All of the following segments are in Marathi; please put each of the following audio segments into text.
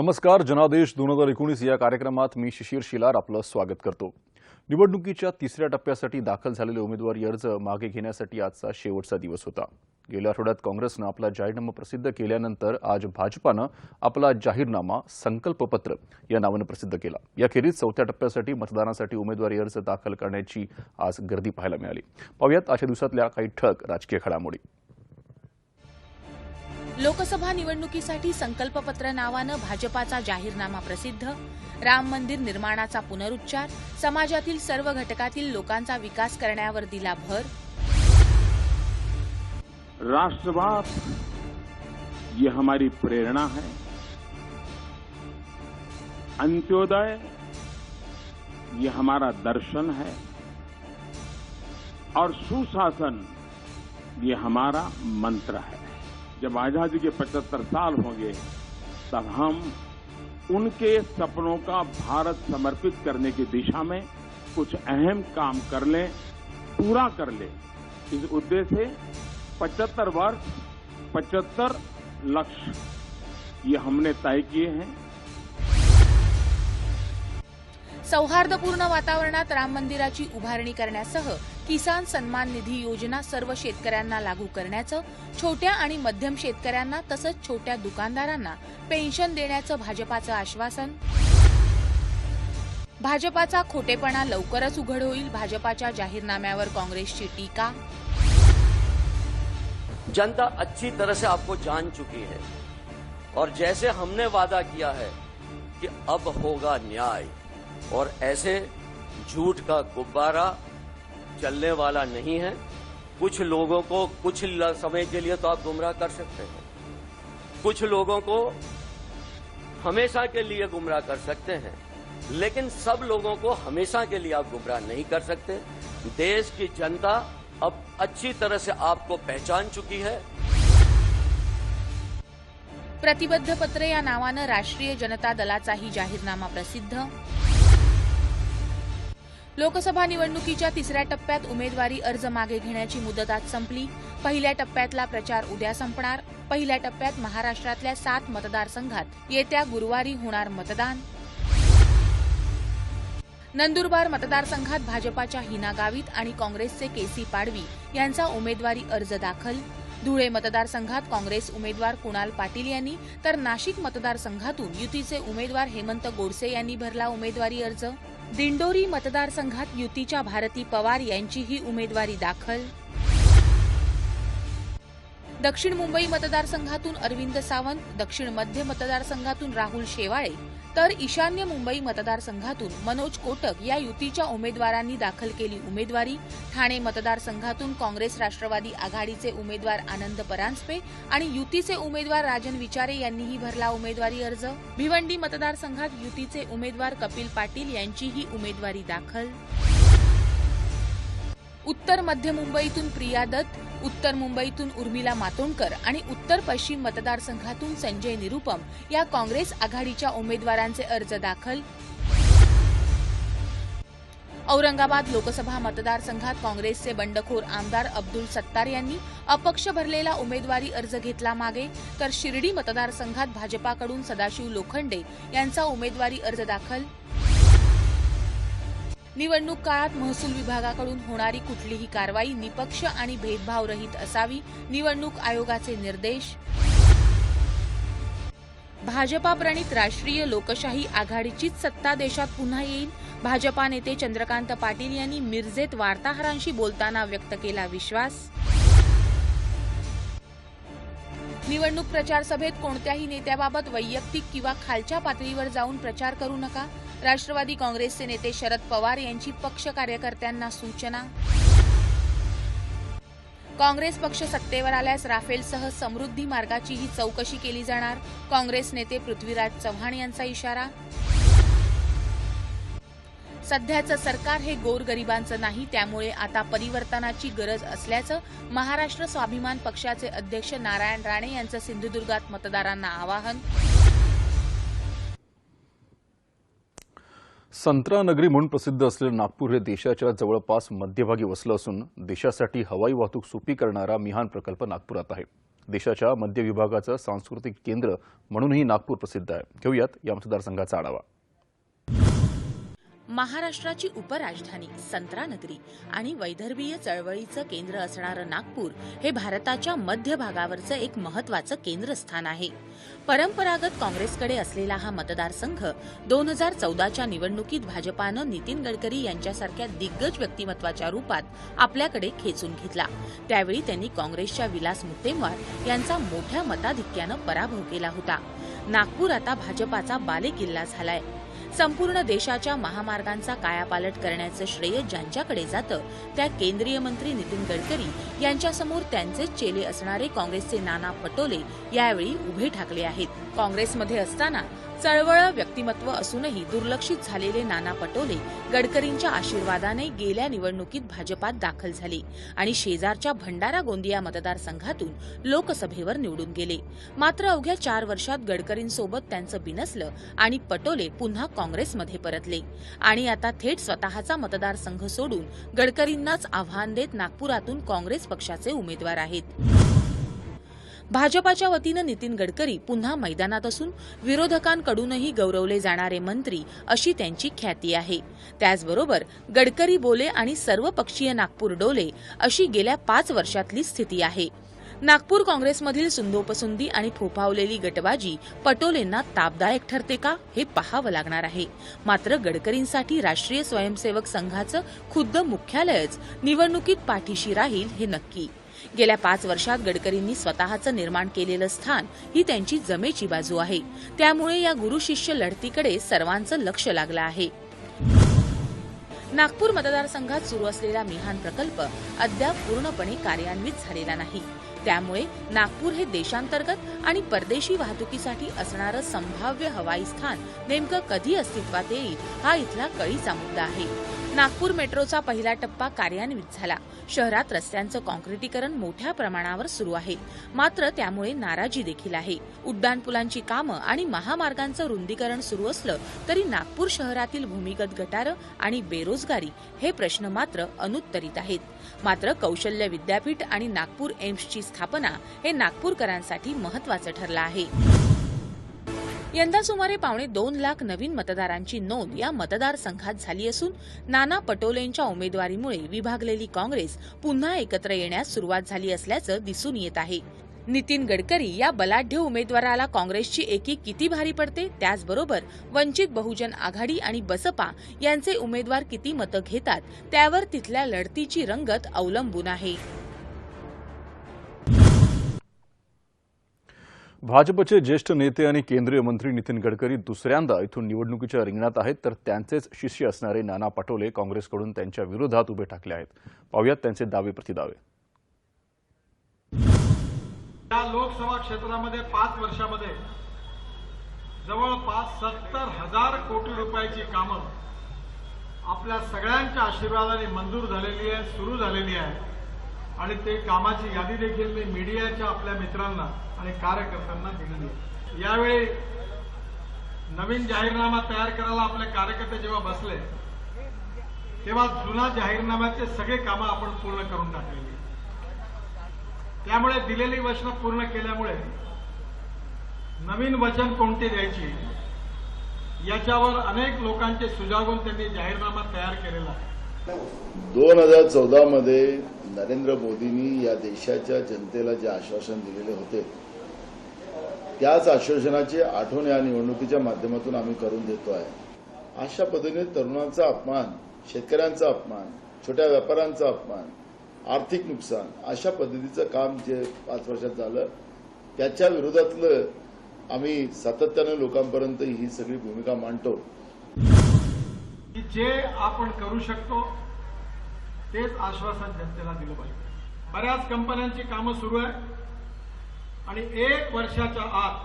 नमस्कार जनादेश दोन हजार एकोणीस या कार्यक्रमात मी शिशिर शिलार आपलं स्वागत करतो. निवडणुकीच्या तिसऱ्या टप्प्यासाठी दाखल झालेले उमेदवारी अर्ज मागे घेण्यासाठी आजचा शेवटचा दिवस होता. गेल्या आठवड्यात काँग्रेसनं आपला जाहीरनामा प्रसिद्ध केल्यानंतर आज भाजपानं आपला जाहीरनामा संकल्पपत्र या नावानं प्रसिद्ध केला. याखेरीज चौथ्या टप्प्यासाठी मतदानासाठी उमेदवारी अर्ज दाखल करण्याची आज गर्दी पाहायला मिळाली. पाहूयात अशा दिवसातल्या काही ठळक राजकीय घडामोडी. लोकसभा निवडणुकीसाठी संकल्पपत्र नावानं भाजपाचा जाहीरनामा प्रसिद्ध. राम मंदिर निर्माणाचा पुनरुच्चार. समाजातील सर्व घटकातील लोकांचा विकास करण्यावर दिला भर. राष्ट्रवाद ये हमारी प्रेरणा है. अंत्योदय ये हमारा दर्शन है. और सुशासन ये हमारा मंत्र है. जब आज़ादी के 75 साल होंगे, तब हम उनके सपनों का भारत समर्पित करने की दिशा में कुछ अहम काम कर लें, पूरा कर लें। इस उद्देश्य से 75 वर्ष 75 लक्ष्य ये हमने तय किए हैं। सौहार्दपूर्ण वातावरणात राम मंदिराची उभारणी करण्यासह किसान सन्मान निधी योजना सर्व शेतकऱ्यांना लागू करण्याचं छोट्या आणि मध्यम शेतकऱ्यांना तसंच छोट्या दुकानदारांना पेन्शन देण्याचं भाजपाचं आश्वासन. भाजपाचा खोटेपणा लवकरच उघड होईल भाजपाच्या जाहीरनाम्यावर काँग्रेसची टीका. जनता अच्छी तरह से आपको जान चुकी है। और जैसे हमने वादा किया है कि अब होगा न्याय और ऐसे झूठ का गुब्बारा चलने वाला नहीं है। कुछ लोगों को कुछ समय के लिए तो आप गुमराह कर सकते हैं। कुछ लोगों को हमेशा के लिए गुमराह कर सकते हैं। लेकिन सब लोगों को हमेशा के लिए आप गुमराह नहीं कर सकते। देश की जनता अब अच्छी तरह से आपको पहचान चुकी है। प्रतिबद्ध पत्र या नावानं राष्ट्रीय जनता दलाचाही जाहीरनामा प्रसिद्ध। लोकसभा निवडणुकीच्या तिसऱ्या टप्प्यात उमेदवारी अर्ज मागे घेण्याची मुदत आज संपली. पहिल्या टप्प्यातला प्रचार उद्या संपणार. पहिल्या टप्प्यात महाराष्ट्रातल्या सात मतदारसंघात येत्या गुरुवारी होणार मतदान. नंदुरबार मतदारसंघात भाजपाच्या हिना गावित आणि काँग्रेसचे केसी पाडवी यांचा उमेदवारी अर्ज दाखल. धुळे मतदारसंघात काँग्रेस उमेदवार कुणाल पाटील यांनी तर नाशिक मतदारसंघातून युतीचे उमेदवार हेमंत गोडसे यांनी भरला उमेदवारी अर्ज. दिंडोरी मतदारसंघात युतीच्या भारती पवार यांचीही उमेदवारी दाखल. दक्षिण मुंबई मतदारसंघातून अरविंद सावंत दक्षिण मध्य मतदारसंघातून राहुल शेवाळे तर ईशान्य मुंबई मतदारसंघातून मनोज कोटक या युतीच्या उमेदवारांनी दाखल केली उमेदवारी. ठाणे मतदारसंघातून काँग्रेस राष्ट्रवादी आघाडीचे उमेदवार आनंद परांजपे आणि युतीचे उमेदवार राजन विचारे यांनीही भरला उमेदवारी अर्ज. भिवंडी मतदारसंघात युतीचे उमेदवार कपिल पाटील यांचीही उमेदवारी दाखल. उत्तर मध्य मुंबईतून प्रिया दत्त उत्तर मुंबईतून उर्मिला मातोंडकर आणि उत्तर पश्चिम मतदारसंघातून संजय निरुपम या काँग्रेस आघाडीच्या उमेदवारांचे अर्ज दाखल. औरंगाबाद लोकसभा मतदारसंघात काँग्रेसचे बंडखोर आमदार अब्दुल सत्तार यांनी अपक्ष भरलेला उमेदवारी अर्ज घेतला मागे तर शिर्डी मतदारसंघात भाजपाकडून सदाशिव लोखंडे यांचा उमेदवारी अर्ज दाखल. निवडणूक काळात महसूल विभागाकडून होणारी कुठलीही कारवाई निपक्ष आणि भेदभावरहित असावी निवडणूक आयोगाचे निर्देश. भाजपा प्रणित राष्ट्रीय लोकशाही आघाडीचीच सत्ता देशात पुन्हा येईल. भाजपा नेते चंद्रकांत पाटील यांनी मिरजेत वार्ताहरांशी बोलताना व्यक्त केला विश्वास. निवडणूक प्रचार सभेत कोणत्याही नेत्याबाबत वैयक्तिक किंवा खालच्या पातळीवर जाऊन प्रचार करू नका. राष्ट्रवादी काँग्रेसचे नेते शरद पवार यांची पक्ष कार्यकर्त्यांना सूचना. काँग्रेस पक्ष सत्तेवर आल्यास राफेलसह समृद्धी मार्गाचीही चौकशी केली जाणार. काँग्रेस नेते पृथ्वीराज चव्हाण यांचा इशारा. सध्याचं सरकार हे गोरगरिबांचं नाही त्यामुळे आता परिवर्तनाची गरज असल्याचं महाराष्ट्र स्वाभिमान पक्षाचे अध्यक्ष नारायण राणे यांचं सिंधुदुर्गात मतदारांना आवाहन. संत्रा नगरी म्हणून प्रसिद्ध असलेलं नागपूर हे देशाच्या जवळपास मध्यभागी वसलं असून देशासाठी हवाई वाहतूक सोपी करणारा मिहान प्रकल्प नागपुरात आहे. देशाच्या मध्य विभागाचं सांस्कृतिक केंद्र म्हणूनही नागपूर प्रसिद्ध आहे. घेऊयात या मतदारसंघाचा आढावा. महाराष्ट्राची उपराजधानी संत्रानगरी आणि वैदर्भीय चळवळीचं केंद्र असणारं नागपूर हे भारताच्या मध्य भागावरचं एक महत्वाचं केंद्रस्थान आहे. परंपरागत काँग्रेसकडे असलेला हा मतदारसंघ दोन हजार चौदाच्या निवडणुकीत भाजपानं नितीन गडकरी यांच्यासारख्या दिग्गज व्यक्तिमत्वाच्या रूपात आपल्याकडे खेचून घेतला. त्यावेळी त्यांनी काँग्रेसच्या विलास मुत्तेमवार यांचा मोठ्या मताधिक्यानं पराभव केला होता. नागपूर आता भाजपाचा बालेकिल्ला झालाय. संपूर्ण देशाच्या महामार्गांचा कायापालट करण्याचं श्रेय ज्यांच्याकडे जातं त्या केंद्रीय मंत्री नितीन गडकरी यांच्यासमोर त्यांचेच चेले असणारे काँग्रेसचे नाना पटोले यावेळी उभे ठाकले आहेत. काँग्रेसमध्ये असताना चळवळ व्यक्तिमत्व असूनही दुर्लक्षित झालेले नाना पटोले गडकरींच्या आशीर्वादाने गेल्या निवडणुकीत भाजपात दाखल झाले आणि शेजारच्या भंडारा गोंदिया मतदारसंघातून लोकसभेवर निवडून गेले. मात्र अवघ्या चार वर्षात गडकरींसोबत त्यांचं बिनसलं आणि पटोले पुन्हा काँग्रेसमध्ये परतले. आणि आता थेट स्वतःचा मतदारसंघ सोडून गडकरींनाच आव्हान देत नागपुरातून काँग्रेस पक्षाचे उमेदवार आहेत. भाजपाच्या वतीनं नितीन गडकरी पुन्हा मैदानात असून विरोधकांकडूनही गौरवले जाणारे मंत्री अशी त्यांची ख्याती आहे. त्याचबरोबर गडकरी बोले आणि सर्वपक्षीय नागपूर डोले अशी गेल्या पाच वर्षातली स्थिती आहे. नागपूर काँग्रेसमधील सुंदोपसुंदी आणि फोफावलेली गटबाजी पटोलेंना तापदायक ठरते का हे पाहावं लागणार आहे. मात्र गडकरींसाठी राष्ट्रीय स्वयंसेवक संघाचं खुद्द मुख्यालयच निवडणुकीत पाठीशी राहील हे नक्की. गेल्या पाच वर्षात गडकरींनी स्वतःचं निर्माण केलेलं स्थान ही त्यांची जमेची बाजू आहे. त्यामुळे या गुरु शिष्य लढतीकडे सर्वांचं लक्ष लागलं आहे. नागपूर मतदारसंघात सुरू असलेला मिहान प्रकल्प अद्याप पूर्णपणे कार्यान्वित झालेला नाही. त्यामुळे नागपूर हे देशांतर्गत आणि परदेशी वाहतुकीसाठी असणारं संभाव्य हवाई स्थान नेमकं कधी अस्तित्वात येईल हा इथला कळीचा मुद्दा आहे. नागपूर मेट्रोचा पहिला टप्पा कार्यान्वित झाला. शहरात रस्त्यांचं कॉन्क्रिटीकरण मोठ्या प्रमाणावर सुरू आहे. मात्र त्यामुळे नाराजी देखील आहे. उड्डाणपुलांची कामं आणि महामार्गांचं रुंदीकरण सुरू असलं तरी नागपूर शहरातील भूमिगत गटारं आणि बेरोजगारी हे प्रश्न मात्र अनुत्तरित आहेत. मात्र कौशल्य विद्यापीठ आणि नागपूर एम्सची स्थापना हे नागपूरकरांसाठी महत्वाचं ठरलं आहे. यंदा सुमारे पावणे दोन लाख नवीन मतदारांची नोंद या मतदारसंघात झाली असून नाना पटोलेंच्या उमेदवारीमुळे विभागलेली काँग्रेस पुन्हा एकत्र येण्यास सुरुवात झाली असल्याचं दिसून येत आहे. नितीन गडकरी या बलाढ्य उमेदवाराला काँग्रेसची एकी किती भारी पडते? त्याचबरोबर वंचित बहुजन आघाडी आणि बसपा यांचे उमेदवार किती मतं घेतात? त्यावर तिथल्या लढतीची रंगत अवलंबून आहे. भाजपचे ज्येष्ठ नेते आणि केंद्रीय मंत्री नितीन गडकरी दुसऱ्यांदा इथून निवडणुकीच्या रिंगणात आहेत तर त्यांचेच शिष्य असणारे नाना पटोले काँग्रेसकडून त्यांच्या विरोधात उभे ठाकले आहेत. पाहुयात त्यांचे दावे प्रतिदावे. या लोकसभा क्षेत्रामध्ये पाच वर्षामध्ये जवळपास सत्तर हजार कोटी रुपयाची कामं आपल्या सगळ्यांच्या आशीर्वादाने मंजूर झालेली आहे सुरू झालेली आहे. आणि ते कामाची यादी देखील मी मीडियाच्या आपल्या मित्रांना आणि कार्यकर्त्यांना दिलेली यावेळी नवीन जाहीरनामा तयार करायला आपले कार्यकर्ते जेव्हा बसले तेव्हा जुना जाहीरनाम्याचे सगळे कामं आपण पूर्ण करून टाकलेली. त्यामुळे दिलेली वचनं पूर्ण केल्यामुळे नवीन वचन कोणती द्यायची याच्यावर अनेक लोकांचे सुजावून त्यांनी जाहीरनामा तयार केलेला आहे. दोन हजार चौदा मध्ये नरेंद्र मोदींनी या देशाच्या जनतेला जे आश्वासन दिलेले होते त्याच आश्वासनाची आठवण या निवडणुकीच्या माध्यमातून आम्ही करून देतो आहे. अशा पद्धतीने तरुणांचा अपमान शेतकऱ्यांचा अपमान छोट्या व्यापाऱ्यांचा अपमान आर्थिक नुकसान अशा पद्धतीचं काम जे पाच वर्षात झालं त्याच्या विरोधातलं आम्ही सातत्यानं लोकांपर्यंत ही सगळी भूमिका मांडतो. की जे आपण करू शकतो तेच आश्वासन जनतेला दिलं पाहिजे. बऱ्याच कंपन्यांची कामं सुरू आहे. आणि एक वर्षाच्या आत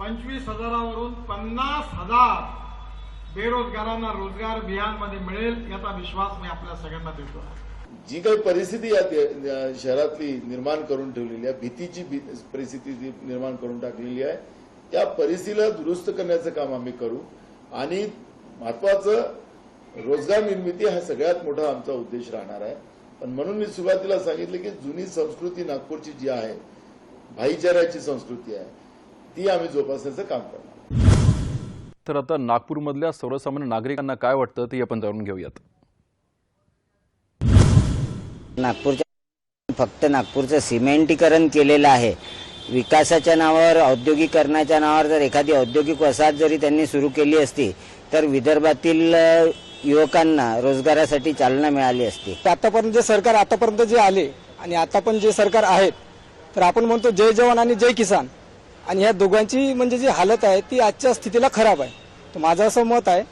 पंचवीस हजारावरून पन्नास हजार बेरोजगारांना रोजगार बिहारमध्ये मिळेल याचा विश्वास मी आपल्या सगळ्यांना देतो. जी काही परिस्थिती या या शहरातली निर्माण करून ठेवलेली आहे भीतीची भी- परिस्थिती जी निर्माण करून टाकलेली आहे त्या परिस्थितीला दुरुस्त करण्याचं काम आम्ही करू. आणि महत्वाचं रोजगार निर्मिती हा सगळ्यात मोठा आमचा उद्देश राहणार आहे. पण म्हणून मी सुरुवातीला सांगितलं की जुनी संस्कृती नागपूरची जी आहे भाईचाऱ्याची संस्कृती आहे. ती आम्ही जोपासण्याचं काम करणार. तर आता नागपूरमधल्या सर्वसामान्य नागरिकांना काय वाटतं ते आपण जाणून घेऊयात. नागपूरच्या फक्त नागपूरचं सिमेंटीकरण केलेलं आहे. विकासाच्या नावावर औद्योगिकरणाच्या नावावर जर एखादी औद्योगिक वसाहत जरी त्यांनी सुरू केली असती तर विदर्भातील युवकांना रोजगारासाठी चालना मिळाली असती. आतापर्यंत जे सरकार आतापर्यंत जे आले आणि आता पण जे सरकार आहेत तर आपण म्हणतो जय जवान आणि जय किसान. आणि ह्या दोघांची म्हणजे जी हालत आहे ती आजच्या स्थितीला खराब आहे. तर माझं असं मत आहे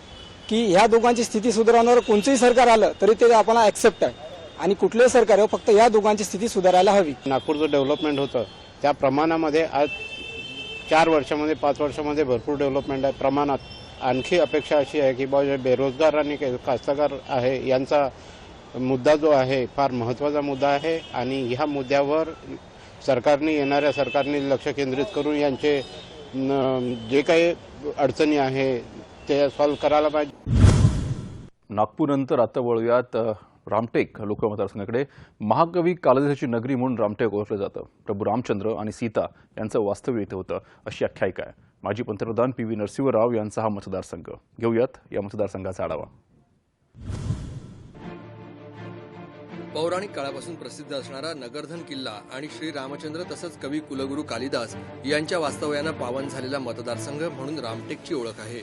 की ह्या दोघांची स्थिती सुधारण्यावर कोणतंही सरकार आलं तरी ते आपल्याला ऍक्सेप्ट आहे. आणि कुठलंही सरकार आहे फक्त या दोघांची स्थिती सुधारायला हवी. नागपूरचं डेव्हलपमेंट होतं त्या प्रमाणामध्ये आज चार वर्षामध्ये पाच वर्षामध्ये भरपूर डेव्हलपमेंट आहे. प्रमाणात आणखी अपेक्षा अशी आहे की बाबा जे बेरोजगार आणि काही कास्तकार आहे यांचा मुद्दा जो आहे फार महत्त्वाचा मुद्दा आहे. आणि ह्या मुद्द्यावर सरकारने येणाऱ्या सरकारने लक्ष केंद्रित करून यांचे जे काही अडचणी आहे ते सॉल्व्ह करायला पाहिजे. नागपूरनंतर आता वळूयात रामटेक लोकसभा मतदारसंघाकडे. महाकवी कालदेशाची नगरी म्हणून रामटेक ओळखलं जातं. प्रभू रामचंद्र आणि सीता यांचं वास्तव्य इथं होतं. अशी आख्यायिका आहे. माजी पंतप्रधान पी व्ही नरसिंहराव यांचा हा मतदारसंघ. घेऊयात या मतदारसंघाचा आढावा. पौराणिक काळापासून प्रसिद्ध असणारा नगरधन किल्ला आणि श्री रामचंद्र तसंच कवी कुलगुरू कालिदास यांच्या वास्तव्यानं पावन झालेला मतदारसंघ म्हणून रामटेकची ओळख आहे.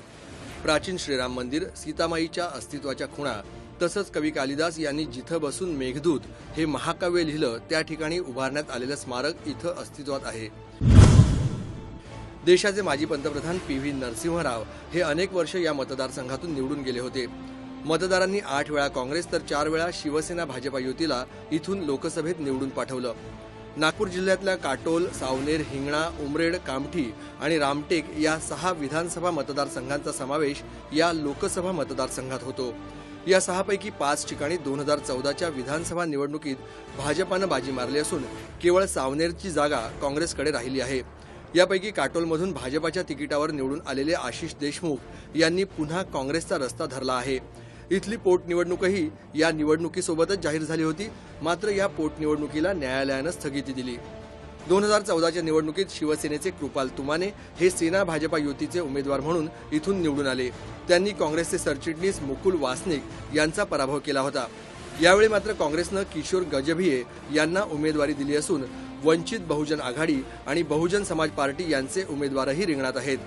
प्राचीन श्रीराम मंदिर सीतामाईच्या अस्तित्वाच्या खुणा तसंच कवी कालिदास यांनी जिथं बसून मेघदूत हे महाकाव्य लिहिलं त्या ठिकाणी उभारण्यात आलेलं स्मारक इथं अस्तित्वात आहे. देशाचे माजी पंतप्रधान पी व्ही नरसिंहराव हे अनेक वर्ष या मतदारसंघातून निवडून गेले होते. मतदारांनी आठ वेळा काँग्रेस तर चार वेळा शिवसेना भाजपा युतीला इथून लोकसभेत निवडून पाठवलं. नागपूर जिल्ह्यातल्या काटोल सावनेर हिंगणा उमरेड कामठी आणि रामटेक या सहा विधानसभा मतदारसंघांचा समावेश या लोकसभा मतदारसंघात होतो. या सहापैकी पाच ठिकाणी दोन हजार चौदाच्या विधानसभा निवडणुकीत भाजपानं बाजी मारली असून केवळ सावनेरची जागा काँग्रेसकडे राहिली आहे. यापैकी काटोलमधून भाजपाच्या तिकिटावर निवडून आलेले आशिष देशमुख यांनी पुन्हा काँग्रेसचा रस्ता धरला आहे. इथली पोटनिवडणूकही या निवडणुकीसोबतच जाहीर झाली होती. मात्र या पोटनिवडणुकीला न्यायालयानं स्थगिती दिली. दोन हजार चौदाच्या निवडणुकीत शिवसेनेचे कृपाल तुमाने हे सेना भाजपा युतीचे उमेदवार म्हणून इथून निवडून आले. त्यांनी काँग्रेसचे सरचिटणीस मुकुल वासनिक यांचा पराभव केला होता. यावेळी मात्र काँग्रेसनं किशोर गजभिये यांना उमेदवारी दिली असून वंचित बहुजन आघाडी आणि बहुजन समाज पार्टी यांचे उमेदवारही रिंगणात आहेत.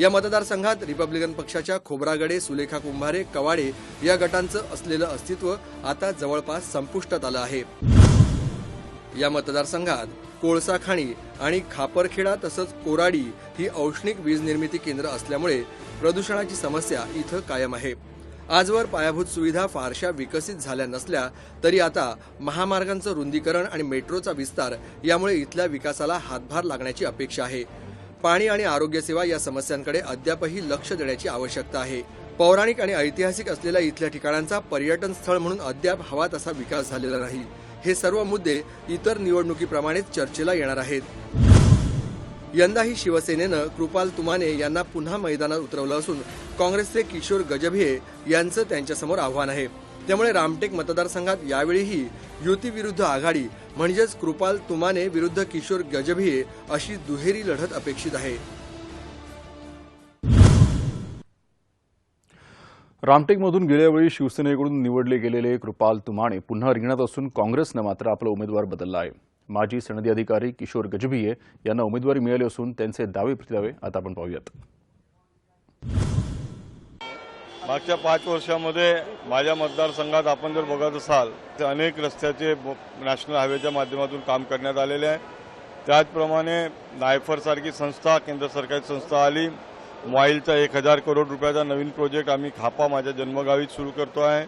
या मतदारसंघात रिपब्लिकन पक्षाच्या खोब्रागडे सुलेखा कुंभारे कवाडे या गटांचं असलेलं अस्तित्व आता जवळपास संपुष्टात आलं आहे. या मतदारसंघात कोळसा खाणी आणि खापरखेडा तसंच कोराडी ही औष्णिक वीज निर्मिती केंद्र असल्यामुळे प्रदूषणाची समस्या इथं कायम आहे. आजवर पायाभूत सुविधा फारशा विकसित झाल्या नसल्या तरी आता महामार्गांचं रुंदीकरण आणि मेट्रोचा विस्तार यामुळे इथल्या विकासाला हातभार लागण्याची अपेक्षा आहे. पाणी आणि आरोग्यसेवा या समस्यांकडे अद्यापही लक्ष देण्याची आवश्यकता आहे. पौराणिक आणि ऐतिहासिक असलेल्या इथल्या ठिकाणांचा पर्यटन स्थळ म्हणून अद्याप हवा तसा विकास झालेला नाही. हे सर्व मुद्दे इतर निवडणुकीप्रमाणेच चर्चेला येणार आहेत. यंदाही शिवसेनेनं कृपाल तुमाने यांना पुन्हा मैदानात उतरवलं असून काँग्रेसचे किशोर गजभिये यांचं त्यांच्यासमोर आव्हान आहे. त्यामुळे रामटेक मतदारसंघात यावेळीही युती विरुद्ध आघाडी म्हणजेच कृपाल तुमाने विरुद्ध किशोर गजभिये अशी दुहेरी लढत अपेक्षित आहे. रामटेकमधून गेल्यावेळी शिवसेनेकडून निवडले गेलेले कृपाल तुमाणे पुन्हा रिंगणात असून काँग्रेसनं मात्र आपला उमेदवार बदलला आहे. माजी सनदी अधिकारी किशोर गजभिये यांना उमेदवारी मिळाली असून त्यांचे दावे प्रतिदावे आता आपण पाहूयात. मागच्या पाच वर्षामध्ये माझ्या मतदारसंघात आपण जर बघत असाल तर अनेक रस्त्याचे ब- नॅशनल हायवेच्या माध्यमातून काम करण्यात आलेले आहे. त्याचप्रमाणे नायफरसारखी संस्था केंद्र सरकारची संस्था आली. मॉईलचा एक हजार करोड रुपयाचा नवीन प्रोजेक्ट आम्ही खापा माझ्या जन्मगावीत सुरू करतो आहे.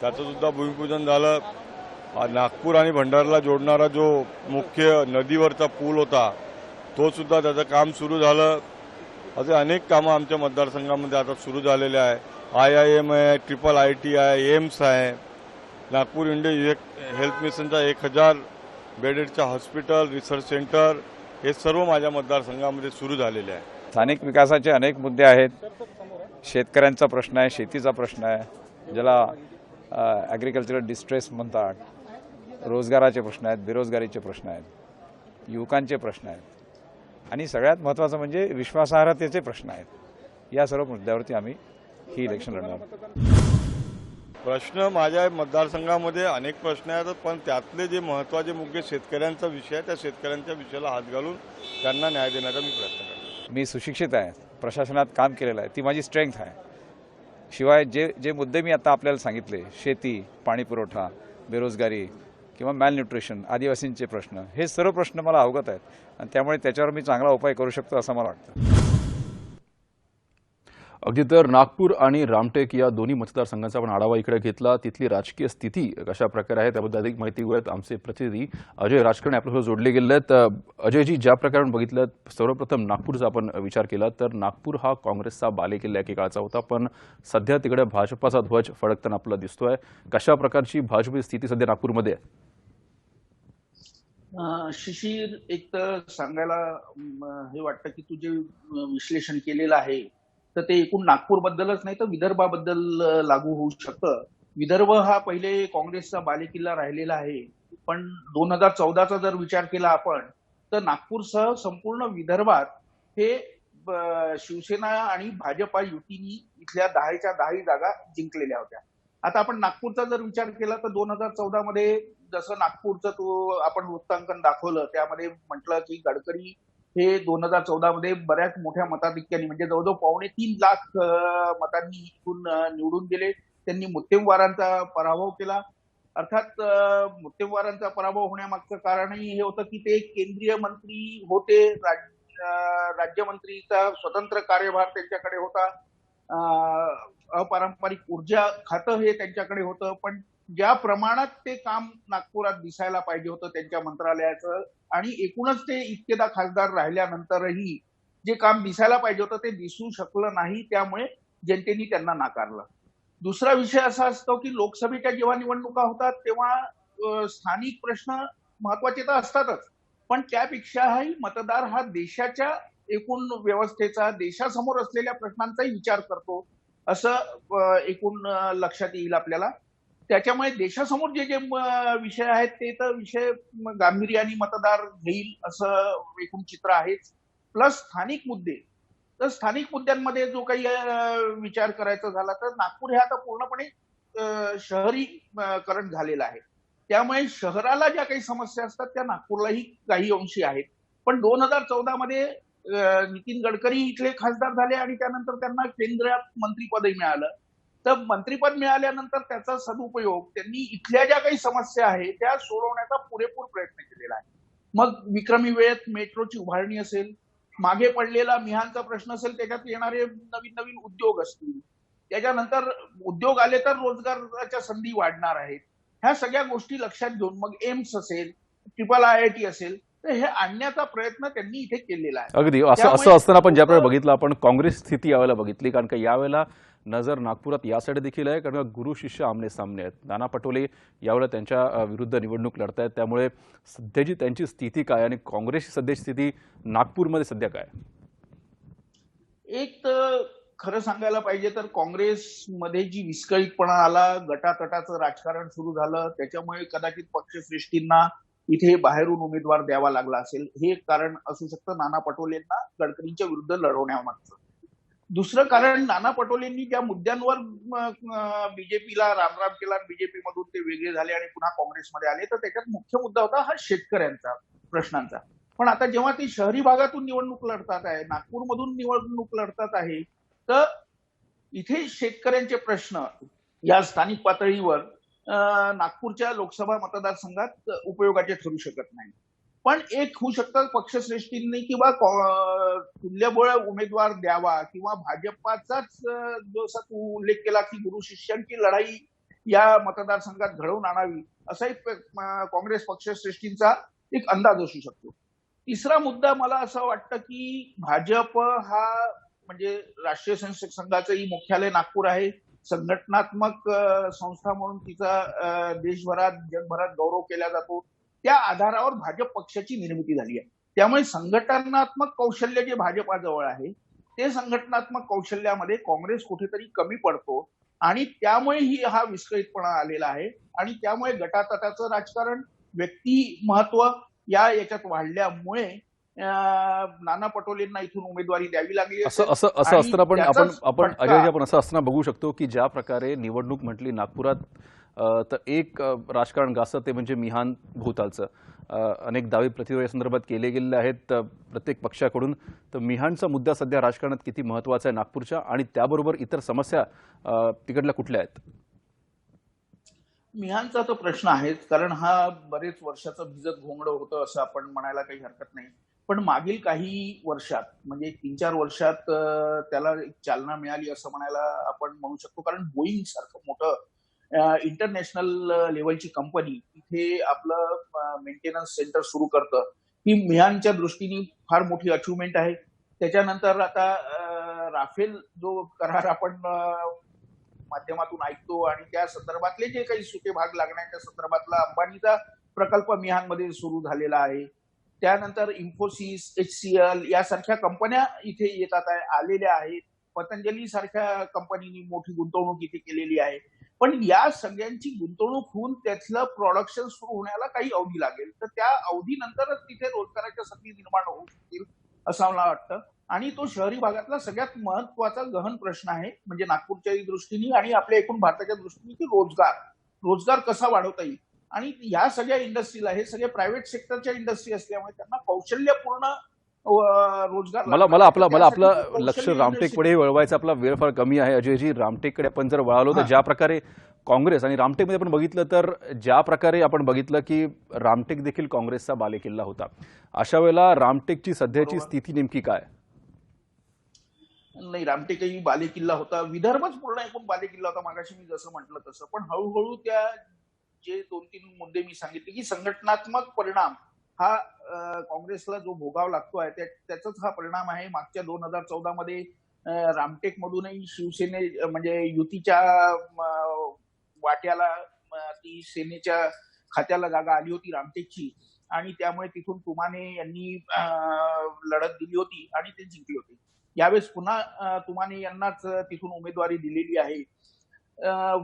त्याचं सुद्धा भूमिपूजन झालं. नागपूर आणि भंडारला जोडणारा जो मुख्य नदीवरचा पूल होता तो सुद्धा त्याचं काम सुरू झालं. असे अनेक कामं आमच्या मतदारसंघामध्ये आता सुरू झालेले आहे. आय आय एम आहे ट्रिपल आय टी आहे एम्स आहे नागपूर इंडिया एक हेल्थ मिशनचा एक हजार बेडेडचा हॉस्पिटल रिसर्च सेंटर हे सर्व माझ्या मतदारसंघामध्ये सुरू झालेले आहे. स्थानिक विकासाचे अनेक मुद्दे आहेत. शेतकऱ्यांचा प्रश्न आहे शेतीचा प्रश्न आहे ज्याला ॲग्रिकल्चरल डिस्ट्रेस म्हणतात. रोजगाराचे प्रश्न आहेत बेरोजगारीचे प्रश्न आहेत युवकांचे प्रश्न आहेत. आणि सगळ्यात महत्त्वाचं म्हणजे विश्वासार्हतेचे प्रश्न आहेत. या सर्व मुद्द्यावरती आम्ही ही इलेक्शन लढणार. प्रश्न माझ्या मतदारसंघामध्ये अनेक प्रश्न आहेत पण त्यातले जे महत्त्वाचे मुख्य शेतकऱ्यांचा विषय आहे त्या शेतकऱ्यांच्या विषयाला हात घालून त्यांना न्याय देण्याचा मी प्रयत्न करतो. मी सुशिक्षित आहे प्रशासनात काम केलेलं आहे ती माझी स्ट्रेंथ आहे. शिवाय जे जे मुद्दे मी आता आपल्याला सांगितले शेती पाणी पुरवठा बेरोजगारी किंवा मॅलन्यूट्रिशन आदिवासींचे प्रश्न हे सर्व प्रश्न मला अवगत आहेत आणि त्यामुळे त्याच्यावर मी चांगला उपाय करू शकतो असं मला वाटतं. अगदी तर नागपूर आणि रामटेक या दोन्ही मतदारसंघांचा आपण आढावा इकडे घेतला. तिथली राजकीय स्थिती कशा प्रकारे आहे त्याबद्दल अधिक माहिती घेऊयात. आमचे प्रतिनिधी अजय राजकारणी आपल्यासोबत जोडले गेले आहेत अजयजी ज्या प्रकारे आपण बघितलं सर्वप्रथम नागपूरचा आपण विचार केला तर नागपूर हा काँग्रेसचा बालेकिल्ला एकेकाळचा होता पण सध्या तिकडे भाजपाचा ध्वज फडकताना आपल्याला दिसतोय. कशा प्रकारची भाजपची स्थिती सध्या नागपूरमध्ये आहे? शिशिर एक तर सांगायला हे वाटतं की तू जे विश्लेषण केलेलं आहे तर ते एकूण नागपूर बद्दलच नाही तर विदर्भाबद्दल लागू होऊ शकतं. विदर्भ हा पहिले काँग्रेसचा बालेकिल्ला राहिलेला आहे. पण दोन हजार चौदाचा जर विचार केला आपण तर नागपूरसह संपूर्ण विदर्भात हे शिवसेना आणि भाजपा युतीनी इथल्या दहाच्या दहाही जागा जिंकलेल्या होत्या. आता आपण नागपूरचा जर विचार केला तर दोन हजार चौदा मध्ये जसं नागपूरचं तो आपण वृत्तांकन दाखवलं त्यामध्ये म्हटलं की गडकरी हे दोन हजार चौदा मध्ये बऱ्याच मोठ्या मताधिक्याने म्हणजे जवळजवळ पावणे तीन लाख मतांनी इथून निवडून गेले. त्यांनी मुत्तेमवारांचा पराभव केला. अर्थात मुत्तेमवारांचा पराभव होण्यामागचं कारणही हे होतं की ते केंद्रीय मंत्री होते. राज- राज्यमंत्रीचा स्वतंत्र कार्यभार त्यांच्याकडे होता. अपारंपरिक ऊर्जा खातं हे त्यांच्याकडे होतं. पण ज्या प्रमाणात ते काम नागपुरात दिसायला पाहिजे होतं त्यांच्या मंत्रालयाचं आणि एकूणच ते इतकेदा खासदार राहिल्यानंतरही जे काम दिसायला पाहिजे होतं ते दिसू शकलं नाही त्यामुळे जनतेने त्यांना नाकारलं. दुसरा विषय असा असतो की लोकसभेच्या जेव्हा निवडणुका होतात तेव्हा स्थानिक प्रश्न महत्त्वाचे तर असतातच. पण त्यापेक्षाही मतदार हा देशाच्या एकूण व्यवस्थेचा देशासमोर असलेल्या प्रश्नांचाही विचार करतो असं एकूण लक्षात येईल आपल्याला. त्याच्यामुळे देशासमोर जे जे विषय आहेत ते तर विषय गांभीर्याने मतदार घेईल असं एकूण चित्र आहेच. प्लस स्थानिक मुद्दे. तर स्थानिक मुद्द्यांमध्ये जो काही विचार करायचा झाला तर नागपूर हे आता पूर्णपणे शहरीकरण झालेलं आहे. त्यामुळे शहराला ज्या काही समस्या असतात त्या नागपूरलाही काही अंशी आहेत. पण दोन हजार चौदा मध्ये नितीन गडकरी इथले खासदार झाले आणि त्यानंतर त्यांना केंद्रात मंत्रीपदही मिळालं. तर मंत्रीपद मिळाल्यानंतर त्याचा सदुपयोग त्यांनी इथल्या ज्या काही समस्या आहेत त्या सोडवण्याचा पुरेपूर प्रयत्न केलेला आहे. मग विक्रमी वेळेत मेट्रोची उभारणी असेल मागे पडलेला मिहानचा प्रश्न असेल त्याच्यात येणारे नवीन नवीन उद्योग असतील त्याच्यानंतर उद्योग आले तर रोजगाराच्या संधी वाढणार आहेत. ह्या सगळ्या गोष्टी लक्षात घेऊन मग एम्स असेल ट्रिपल आय आय टी असेल तर हे आणण्याचा प्रयत्न त्यांनी इथे केलेला आहे. अगदी. असं असं असताना आपण ज्याप्रकारे बघितलं आपण काँग्रेस स्थिती यावेळेला बघितली कारण का यावेळेला नजर नागपुरात यासाठी देखील आहे कारण गुरु शिष्य आमने सामने आहेत. नाना पटोले यावेळेला त्यांच्या विरुद्ध निवडणूक लढतायत. त्यामुळे सध्याची त्यांची स्थिती काय आणि काँग्रेसची सध्याची स्थिती नागपूरमध्ये सध्या काय? एक तर खरं सांगायला पाहिजे तर काँग्रेसमध्ये जी विस्कळीतपणा आला गटातटाचं राजकारण सुरू झालं त्याच्यामुळे कदाचित पक्षश्रेष्ठींना इथे बाहेरून उमेदवार द्यावा लागला असेल. हे एक कारण असू शकतं. नाना पटोलेंना गडकरींच्या विरुद्ध लढवण्यामागचं. दुसरं कारण नाना पटोलेंनी ज्या मुद्द्यांवर बीजेपीला रामराम केला बीजेपी मधून ते वेगळे झाले आणि पुन्हा काँग्रेसमध्ये आले तर त्याच्यात मुख्य मुद्दा होता हा शेतकऱ्यांचा प्रश्नांचा. पण आता जेव्हा ते शहरी भागातून निवडणूक लढतात आहे नागपूरमधून निवडणूक लढतात आहे तर इथे शेतकऱ्यांचे प्रश्न या स्थानिक पातळीवर नागपूरच्या लोकसभा मतदारसंघात उपयोगाचे ठरू शकत नाही पण एक होऊ शकतं पक्षश्रेष्ठींनी किंवा तुल्यबळ उमेदवार द्यावा किंवा भाजपाचाच जसा तू उल्लेख केला की गुरु शिष्यांची लढाई या मतदारसंघात घडवून आणावी असाही काँग्रेस पक्षश्रेष्ठींचा एक अंदाज असू शकतो. तिसरा मुद्दा मला असं वाटतं की भाजप हा म्हणजे राष्ट्रीय स्वयंसेवक संघाचंही मुख्यालय नागपूर आहे. संघटनात्मक संस्था म्हणून तिचा देशभरात जगभरात गौरव केला जातो. त्या आधारावर भाजप पक्षाची निर्मिती झाली आहे त्यामुळे संघटनात्मक कौशल्य जे भाजपाजवळ आहे ते संघटनात्मक कौशल्यामध्ये काँग्रेस कुठेतरी कमी पडतो आणि त्यामुळे ही हा विस्कळीतपणा आलेला आहे आणि त्यामुळे गटातटाचं राजकारण व्यक्ती महत्त्व या याच्यात वाढल्यामुळे नाना पटोलेंना इथून उमेदवारी द्यावी लागली असं. असं असं असताना पण आपण आपण अजयजी आपण असं असताना बघू शकतो की ज्या प्रकारे निवडणूक म्हटली नागपुरात तर एक राजकारण गाजतं ते म्हणजे मिहान भोवतालचं अनेक दावे प्रतिरोध या संदर्भात केले गेलेले आहेत प्रत्येक पक्षाकडून. तर मिहानचा मुद्दा सध्या राजकारणात किती महत्त्वाचा आहे नागपूरच्या आणि त्याबरोबर इतर समस्या तिकडल्या कुठल्या आहेत? मिहानचा तर प्रश्न आहेच कारण हा बरेच वर्षाचं भिजत घोंगड होतं असं आपण म्हणायला काही हरकत नाही. पण मागील काही वर्षात म्हणजे तीन चार वर्षात त्याला एक चालना मिळाली असं म्हणायला आपण म्हणू शकतो. कारण बोईंग सारखं मोठं इंटरनॅशनल लेवलची कंपनी इथे आपलं मेंटेनन्स सेंटर सुरू करतं. ही मिहानच्या दृष्टीने फार मोठी अचिव्हमेंट आहे. त्याच्यानंतर आता राफेल जो करार आपण माध्यमातून ऐकतो आणि त्या संदर्भातले जे काही सुटे भाग लागण्याच्या संदर्भातला अंबानीचा प्रकल्प मिहानमध्ये सुरू झालेला आहे. त्यानंतर इन्फोसिस एच सी एल यासारख्या कंपन्या इथे येतात आलेल्या आहेत. पतंजली सारख्या कंपनीनी मोठी गुंतवणूक इथे केलेली आहे. पण या सगळ्यांची गुंतवणूक होऊन त्यातलं प्रोडक्शन सुरू होण्याला काही अवधी लागेल. तर त्या अवधीनंतरच तिथे रोजगाराच्या संधी निर्माण होऊ शकतील असं मला वाटतं. आणि तो शहरी भागातला सगळ्यात महत्त्वाचा गहन प्रश्न आहे म्हणजे नागपूरच्या दृष्टीने आणि आपल्या एकूण भारताच्या दृष्टीने की रोजगार. रोजगार कसा वाढवता येईल? आणि या सगळ्या इंडस्ट्रीला हे सगळे प्रायव्हेट सेक्टरच्या इंडस्ट्री असल्यामुळे त्यांना कौशल्यपूर्ण रोजगार मला. मला आपला मला आपलं लक्ष रामटेककडे वळवायचा आपला वेळ फार कमी आहे अजयजी रामटेककडे आपण जर वळालो तर. ज्या प्रकारे काँग्रेस आणि रामटेकमध्ये आपण बघितलं तर ज्या प्रकारे आपण बघितलं की रामटेक देखील काँग्रेसचा बालेकिल्ला होता अशा वेळेला रामटेकची सध्याची. स्थिती नेमकी काय नाही रामटेकही बालेकिल्ला होता विदर्भच पूर्ण एकूण बालेकिल्ला होता मागाशी मी जसं म्हटलं तसं पण हळूहळू त्या जे दोन तीन मुद्दे मी सांगितले की संघटनात्मक परिणाम हा काँग्रेसला जो भोगाव लागतो आहे त्या- त्याचाच हा परिणाम आहे. मागच्या दोन हजार चौदा मध्ये रामटेक रामटेकमधूनही शिवसेने म्हणजे युतीच्या वाट्याला ती सेनेच्या खात्याला जागा आली होती रामटेकची. आणि त्यामुळे तिथून तुमाने यांनी लढत दिली होती आणि ते जिंकले होते. यावेळेस पुन्हा तुमाने यांनाच तिथून उमेदवारी दिलेली आहे.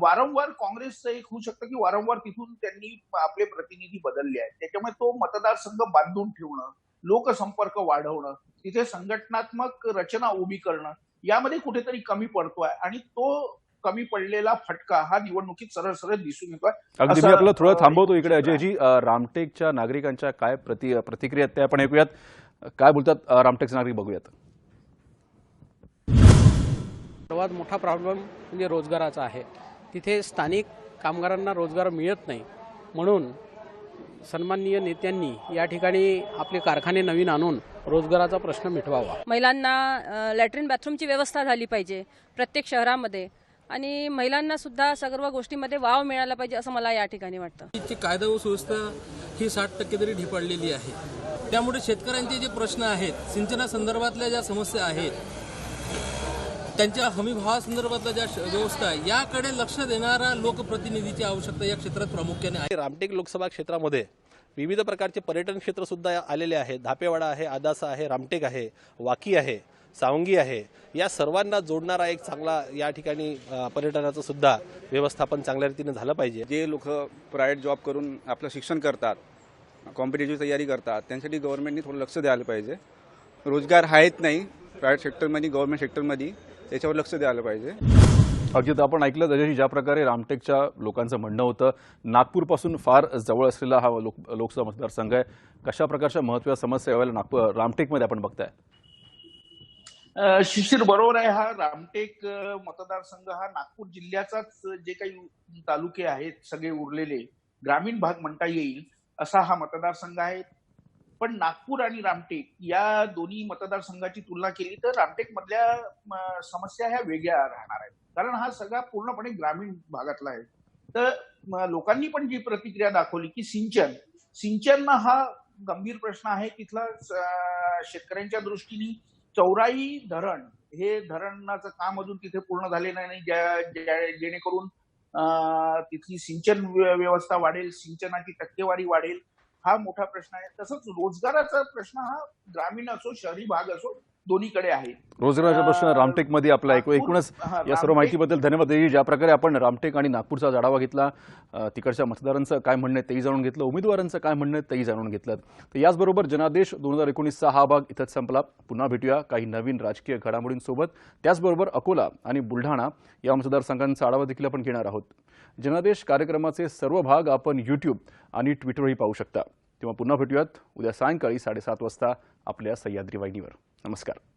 वारंवार काँग्रेसचं एक होऊ शकतं की वारंवार तिथून त्यांनी आपले प्रतिनिधी बदलले आहेत. त्याच्यामुळे तो मतदारसंघ बांधून ठेवणं लोकसंपर्क वाढवणं तिथे संघटनात्मक रचना उभी करणं यामध्ये कुठेतरी कमी पडतोय आणि तो कमी पडलेला फटका हा निवडणुकीत सरळ सरळ दिसून येतोय. अगदी मी आपलं थोडं थांबवतो इकडे. अजयजी. रामटेकच्या नागरिकांच्या काय प्रति प्रतिक्रिया त्या आपण ऐकूयात. काय बोलतात रामटेकचे नागरिक बघूयात. सर्वात मोठा प्रॉब्लेम म्हणजे रोजगाराचा आहे. तिथे स्थानिक कामगारांना रोजगार मिळत नाही. म्हणून सन्माननीय नेत्यांनी या ठिकाणी आपले कारखाने नवीन आणून रोजगाराचा प्रश्न मिटवावा. महिलांना लॅट्रिन बाथरूमची व्यवस्था झाली पाहिजे प्रत्येक शहरामध्ये. आणि महिलांना सुद्धा सर्व गोष्टीमध्ये वाव मिळाला पाहिजे असं मला या ठिकाणी वाटतं. ची कायदा व सुव्यवस्था ही साठ टक्के तरी ढिपाळलेली आहे. त्यामुळे शेतकऱ्यांचे जे प्रश्न आहेत सिंचनासंदर्भातल्या ज्या समस्या आहेत त्यांच्या हमी भावासंदर्भातल्या ज्या श- व्यवस्था आहे याकडे लक्ष देणारा लोकप्रतिनिधीची आवश्यकता या क्षेत्रात प्रामुख्याने आहे. रामटेक लोकसभा क्षेत्रामध्ये विविध प्रकारचे पर्यटन क्षेत्र सुद्धा आलेले आहेत धापेवाडा आहे आदासा आहे रामटेक आहे वाकी आहे सावंगी आहे. या सर्वांना जोडणारा एक चांगला या ठिकाणी पर्यटनाचं सुद्धा व्यवस्थापन चांगल्या रीतीने झालं पाहिजे. जे लोक प्रायव्हेट जॉब करून आपलं शिक्षण करतात कॉम्पिटेटिव्ह तयारी करतात त्यांसाठी गव्हर्नमेंटनी थोडं लक्ष द्यायला पाहिजे. रोजगार आहेत नाही प्रायव्हेट सेक्टरमध्ये गव्हर्नमेंट सेक्टरमध्ये त्याच्यावर लक्ष द्यायला पाहिजे. अगदी आपण ऐकलं अजयजी ज्या प्रकारे रामटेकच्या लोकांचं म्हणणं होतं नागपूरपासून फार जवळ असलेला हा लोक लोकसभा मतदारसंघ आहे. कशा प्रकारच्या महत्त्वाच्या समस्या यावेळेला नागपूर रामटेकमध्ये आपण बघताय? शिशिर बरोबर आहे हा. रामटेक मतदारसंघ हा नागपूर जिल्ह्याचाच जे काही तालुके आहेत सगळे उरलेले ग्रामीण भाग म्हणता येईल असा हा मतदारसंघ आहे. पण नागपूर आणि रामटेक या दोन्ही मतदारसंघाची तुलना केली तर रामटेक मधल्या समस्या ह्या वेगळ्या राहणार आहेत. कारण हा सगळा पूर्णपणे ग्रामीण भागातला आहे. तर लोकांनी पण जी प्रतिक्रिया दाखवली की सिंचन सिंचन हा गंभीर प्रश्न आहे. तिथला शेतकऱ्यांच्या दृष्टीने चौराई धरण हे धरणाचं काम अजून तिथे पूर्ण झालेलं नाही. ज्या- ज्या- जेणेकरून तिथली सिंचन व्य- व्यवस्था वाढेल सिंचनाची टक्केवारी वाढेल. हा मोठा प्रश्न आहे. तसंच रोजगाराचा प्रश्न हा ग्रामीण असो शहरी भाग असो दोन्हीकडे आहेत रोजगाराचा प्रश्न अं, रामटेकमध्ये आपला ऐकू. एकूणच या सर्व रामटेक- माहितीबद्दल धन्यवाद. ज्या प्रकारे आपण रामटेक आणि नागपूरचा आढावा घेतला तिकडच्या मतदारांचं काय म्हणणं आहे तेही जाणून घेतलं उमेदवारांचं काय म्हणणं आहे तेही जाणून घेतलं. तर याचबरोबर जनादेश दोन हजार एकोणीसचा हा भाग इथंच संपला. पुन्हा भेटूया काही नवीन राजकीय घडामोडींसोबत. त्याचबरोबर अकोला आणि बुलढाणा या मतदारसंघांचा आढावा देखील आपण घेणार आहोत. जनादेश कार्यक्रमाचे सर्व भाग आपण यूट्यूब आणि ट्विटरही पाहू शकता. तेव्हा पुन्हा भेटूयात. उद्या सायंकाळी साडेसात वाजता आपल्या सह्याद्री वाहिनीवर. नमस्कार.